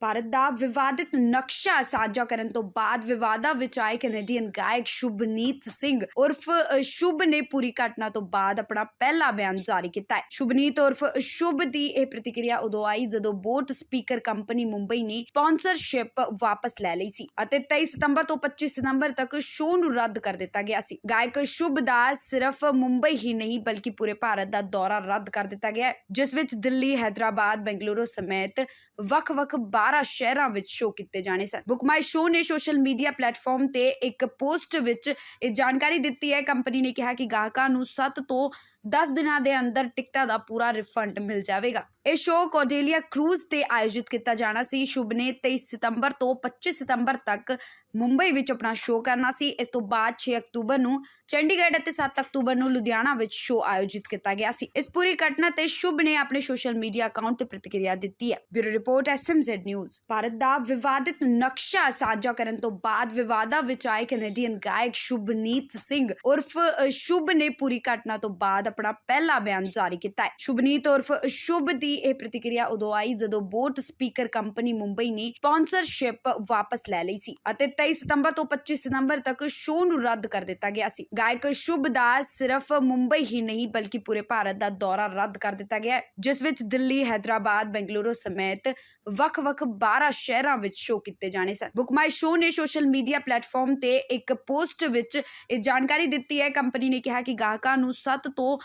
ਭਾਰਤ ਦਾ ਵਿਵਾਦਿਤ ਨਕਸ਼ਾ ਸਾਂਝਾ ਕਰਨ ਤੋਂ ਬਾਅਦ ਵਿਵਾਦਾਂ ਵਿੱਚ ਆਏ ਕੈਨੇਡੀਅਨ ਗਾਇਕ ਸ਼ੁਭਨੀਤ ਸਿੰਘ ਉਰਫ ਸ਼ੁਭ ਨੇ ਪੂਰੀ ਘਟਨਾ ਤੋਂ ਬਾਅਦ ਆਪਣਾ ਪਹਿਲਾ ਬਿਆਨ ਜਾਰੀ ਕੀਤਾ ਹੈ। ਸ਼ੁਭਨੀਤ ਉਰਫ ਸ਼ੁਭ ਦੀ ਇਹ ਪ੍ਰਤੀਕਿਰਿਆ ਉਦੋਂ ਆਈ ਜਦੋਂ ਬੋਟ ਸਪੀਕਰ ਕੰਪਨੀ ਮੁੰਬਈ ਨੇ ਸਪਾਂਸਰਸ਼ਿਪ ਵਾਪਸ ਲੈ ਲਈ ਸੀ ਅਤੇ 23 ਸਤੰਬਰ ਤੋਂ 25 ਸਤੰਬਰ ਤੱਕ ਸ਼ੋਅ ਨੂੰ ਰੱਦ ਕਰ ਦਿੱਤਾ ਗਿਆ ਸੀ। ਗਾਇਕ ਸ਼ੁਭ ਦਾ ਸਿਰਫ ਮੁੰਬਈ ਹੀ ਨਹੀਂ ਬਲਕਿ ਪੂਰੇ ਭਾਰਤ ਦਾ ਦੌਰਾ ਰੱਦ ਕਰ ਦਿੱਤਾ ਗਿਆ ਜਿਸ ਵਿੱਚ ਦਿੱਲੀ, ਹੈਦਰਾਬਾਦ, ਬੈਂਗਲੁਰੂ ਸਮੇਤ ਵੱਖ-ਵੱਖ 12 ਸ਼ਹਿਰਾਂ ਵਿੱਚ ਸ਼ੋਅ ਕੀਤੇ ਜਾਣੇ ਸਨ। ਬੁੱਕ ਮਾਈ ਸ਼ੋਅ ਨੇ ਸੋਸ਼ਲ ਮੀਡੀਆ ਪਲੇਟਫਾਰਮ ਤੇ ਇੱਕ ਪੋਸਟ ਵਿੱਚ ਇਹ ਜਾਣਕਾਰੀ ਦਿੱਤੀ ਹੈ। ਕੰਪਨੀ ਨੇ ਕਿਹਾ ਕਿ ਗਾਹਕਾਂ ਨੂੰ 7 ਤੋਂ 10 ਦਿਨਾਂ ਦੇ ਅੰਦਰ ਟਿਕਟਾਂ ਦਾ ਪੂਰਾ ਰਿਫੰਡ ਮਿਲ ਜਾਵੇਗਾ। ਇਹ ਸ਼ੋਅ ਕੋਡੇਲੀਆ ਕਰੂਜ਼ ਤੇ ਆਯੋਜਿਤ ਕੀਤਾ ਜਾਣਾ ਸੀ। ਸ਼ੁਭ ਨੇ 23 ਸਤੰਬਰ ਤੋਂ 25 ਸਤੰਬਰ ਤੱਕ ਮੁੰਬਈ ਵਿੱਚ ਆਪਣਾ ਸ਼ੋਅ ਕਰਨਾ ਸੀ। ਇਸ ਤੋਂ ਬਾਅਦ 6 ਅਕਤੂਬਰ ਨੂੰ ਚੰਡੀਗੜ੍ਹ ਅਤੇ 7 ਅਕਤੂਬਰ ਨੂੰ ਲੁਧਿਆਣਾ ਵਿੱਚ ਸ਼ੋਅ ਆਯੋਜਿਤ ਕੀਤਾ ਗਿਆ ਸੀ। ਇਸ ਪੂਰੀ ਘਟਨਾ ਤੇ ਸ਼ੁਭ ਨੇ ਆਪਣੇ ਸੋਸ਼ਲ ਮੀਡੀਆ ਅਕਾਊਂਟ ਤੇ ਪ੍ਰਤੀਕਿਰਿਆ ਦਿੱਤੀ ਹੈ। Bureau report SMZ news Bharat ਦਾ ਵਿਵਾਦਿਤ ਨਕਸ਼ਾ ਸਾਂਝਾ ਕਰਨ ਤੋਂ ਬਾਅਦ ਵਿਵਾਦਾਂ ਵਿੱਚ ਆਏ ਕੈਨੇਡੀਅਨ ਗਾਇਕ ਸ਼ੁਭਨੀਤ ਸਿੰਘ ਉਰਫ ਸ਼ੁਭ ਨੇ ਪੂਰੀ ਘਟਨਾ ਤੋਂ ਬਾਅਦ ਆਪਣਾ ਪਹਿਲਾ ਬਿਆਨ ਜਾਰੀ ਕੀਤਾ ਹੈ। ਸ਼ੁਭਨੀਤ ਉਰਫ ਸ਼ੁਭ ਦੀ ਇਹ ਪ੍ਰਤੀਕਿਰਿਆ ਉਦੋਂ ਆਈ ਜਦੋਂ ਬੋਟ ਸਪੀਕਰ ਕੰਪਨੀ ਮੁੰਬਈ ਨੇ ਸਪਾਂਸਰਸ਼ਿਪ ਵਾਪਸ ਲੈ ਲਈ ਸੀ ਅਤੇ 23 ਸਤੰਬਰ ਤੋਂ 25 ਸਤੰਬਰ ਤੱਕ ਸ਼ੋਅ ਨੂੰ ਰੱਦ ਕਰ ਦਿੱਤਾ ਗਿਆ ਸੀ। ਗਾਇਕ ਸ਼ੁਭ ਦਾ ਸਿਰਫ ਮੁੰਬਈ ਹੀ ਨਹੀਂ, ਬਲਕਿ ਪੂਰੇ ਭਾਰਤ ਦਾ ਦੌਰਾ ਰੱਦ ਕਰ ਦਿੱਤਾ ਗਿਆ ਜਿਸ ਵਿੱਚ ਦਿੱਲੀ, ਹੈਦਰਾਬਾਦ, ਬੈਂਗਲੁਰੂ ਸਮੇਤ ਵੱਖ-ਵੱਖ 12 ਸ਼ਹਿਰਾਂ ਵਿੱਚ ਸ਼ੋਅ ਕੀਤੇ ਜਾਣੇ ਸਨ। ਬੁੱਕ ਮਾਈ ਸ਼ੋਅ ਨੇ ਸੋਸ਼ਲ ਮੀਡੀਆ ਪਲੇਟਫਾਰਮ ਤੇ ਇੱਕ ਪੋਸਟ ਵਿੱਚ ਇਹ ਜਾਣਕਾਰੀ ਦਿੱਤੀ ਹੈ। ਕੰਪਨੀ ਨੇ ਕਿਹਾ ਕਿ ਗਾਹਕਾਂ ਨੂੰ 7 ਤੋਂ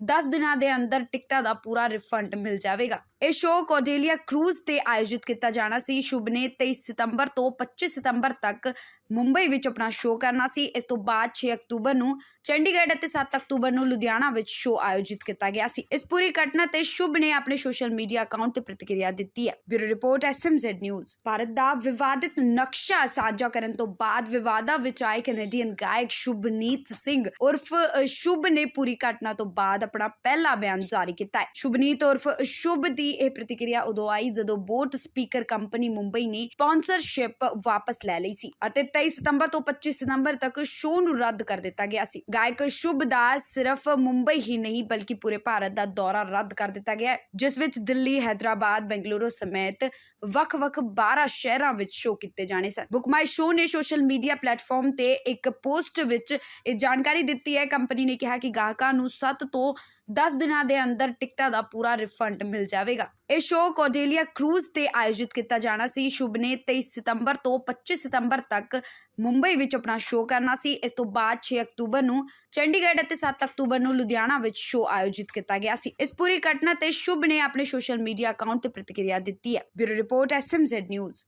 10 ਦਿਨਾਂ ਦੇ ਅੰਦਰ ਟਿਕਟਾਂ ਦਾ ਪੂਰਾ ਰਿਫੰਡ ਮਿਲ ਜਾਵੇਗਾ। ਇਹ ਸ਼ੋਅ ਕੋਡੇਲੀਆ ਕਰੂਜ਼ ਤੇ ਆਯੋਜਿਤ ਕੀਤਾ ਜਾਣਾ ਸੀ। ਸ਼ੁਭ ਨੇ 23 ਸਤੰਬਰ ਤੋਂ 25 ਸਤੰਬਰ ਤੱਕ ਮੁੰਬਈ ਵਿੱਚ ਆਪਣਾ ਸ਼ੋਅ ਕਰਨਾ ਸੀ। ਇਸ ਤੋਂ ਬਾਅਦ 6 ਅਕਤੂਬਰ ਨੂੰ ਚੰਡੀਗੜ੍ਹ ਅਤੇ 7 ਅਕਤੂਬਰ ਨੂੰ ਲੁਧਿਆਣਾ ਵਿੱਚ ਸ਼ੋਅ ਆਯੋਜਿਤ ਕੀਤਾ ਗਿਆ ਸੀ। ਇਸ ਪੂਰੀ ਘਟਨਾ ਤੇ ਸ਼ੁਭ ਨੇ ਆਪਣੇ ਸੋਸ਼ਲ ਮੀਡੀਆ ਅਕਾਊਂਟ ਤੇ ਪ੍ਰਤੀਕਿਰਿਆ ਦਿੱਤੀ ਹੈ। Bureau report SMZ news Bharat ਦਾ ਵਿਵਾਦਿਤ ਨਕਸ਼ਾ ਸਾਂਝਾ ਕਰਨ ਤੋਂ ਬਾਅਦ ਵਿਵਾਦਾਂ ਵਿੱਚ ਆਏ ਕੈਨੇਡੀਅਨ ਗਾਇਕ ਸ਼ੁਭਨੀਤ ਸਿੰਘ ਉਰਫ ਸ਼ੁਭ ਨੇ ਪੂਰੀ ਘਟਨਾ ਤੋਂ ਬਾਅਦ ਆਪਣਾ ਪਹਿਲਾ ਬਿਆਨ ਜਾਰੀ ਕੀਤਾ ਹੈ। ਸ਼ੁਭਨੀਤ ਉਰਫ ਸ਼ੁਭ ਦੀ ਇਹ ਪ੍ਰਤੀਕਿਰਿਆ ਉਦੋਂ ਆਈ ਜਦੋਂ ਬੋਟ ਸਪੀਕਰ ਕੰਪਨੀ ਮੁੰਬਈ ਨੇ ਸਪਾਂਸਰਸ਼ਿਪ ਵਾਪਸ ਲੈ ਲਈ ਸੀ ਅਤੇ 23 ਸਤੰਬਰ ਤੋਂ 25 ਸਤੰਬਰ ਤੱਕ ਸ਼ੋਅ ਨੂੰ ਰੱਦ ਕਰ ਦਿੱਤਾ ਗਿਆ ਸੀ। ਗਾਇਕ ਸ਼ੁਭ ਦਾ ਸਿਰਫ ਮੁੰਬਈ ਹੀ ਨਹੀਂ, ਬਲਕਿ ਪੂਰੇ ਭਾਰਤ ਦਾ ਦੌਰਾ ਰੱਦ ਕਰ ਦਿੱਤਾ ਗਿਆ ਜਿਸ ਵਿੱਚ ਦਿੱਲੀ, ਹੈਦਰਾਬਾਦ, ਬੈਂਗਲੁਰੂ ਸਮੇਤ ਵੱਖ-ਵੱਖ 12 ਸ਼ਹਿਰਾਂ ਵਿੱਚ ਸ਼ੋਅ ਕੀਤੇ ਜਾਣੇ ਸਨ। ਬੁੱਕ ਮਾਈ ਸ਼ੋਅ ਨੇ ਸੋਸ਼ਲ ਮੀਡੀਆ ਪਲੇਟਫਾਰਮ ਤੇ ਇੱਕ ਪੋਸਟ ਵਿੱਚ ਇਹ ਜਾਣਕਾਰੀ ਦਿੱਤੀ ਹੈ। ਕੰਪਨੀ ਨੇ ਕਿਹਾ ਕਿ ਗਾਹਕਾਂ ਨੂੰ 7 ਤੋਂ 10 ਦਿਨਾਂ ਦੇ ਅੰਦਰ ਟਿਕਟਾਂ ਦਾ ਪੂਰਾ ਰਿਫੰਡ ਮਿਲ ਜਾਵੇਗਾ। ਇਹ ਸ਼ੋਅ ਕੋਡੇਲੀਆ ਕਰੂਜ਼ ਤੇ ਆਯੋਜਿਤ ਕੀਤਾ ਜਾਣਾ ਸੀ। ਸ਼ੁਭ ਨੇ 23 ਸਤੰਬਰ ਤੋਂ 25 ਸਤੰਬਰ ਤੱਕ ਮੁੰਬਈ ਵਿੱਚ ਆਪਣਾ ਸ਼ੋਅ ਕਰਨਾ ਸੀ। ਇਸ ਤੋਂ ਬਾਅਦ 6 ਅਕਤੂਬਰ ਨੂੰ ਚੰਡੀਗੜ੍ਹ ਅਤੇ 7 ਅਕਤੂਬਰ ਨੂੰ ਲੁਧਿਆਣਾ ਵਿੱਚ ਸ਼ੋਅ ਆਯੋਜਿਤ ਕੀਤਾ ਗਿਆ ਸੀ। ਇਸ ਪੂਰੀ ਘਟਨਾ ਤੇ ਸ਼ੁਭ ਨੇ ਆਪਣੇ ਸੋਸ਼ਲ ਮੀਡੀਆ ਅਕਾਊਂਟ ਤੇ ਪ੍ਰਤੀਕਿਰਿਆ ਦਿੱਤੀ ਹੈ। Bureau report SMZ news.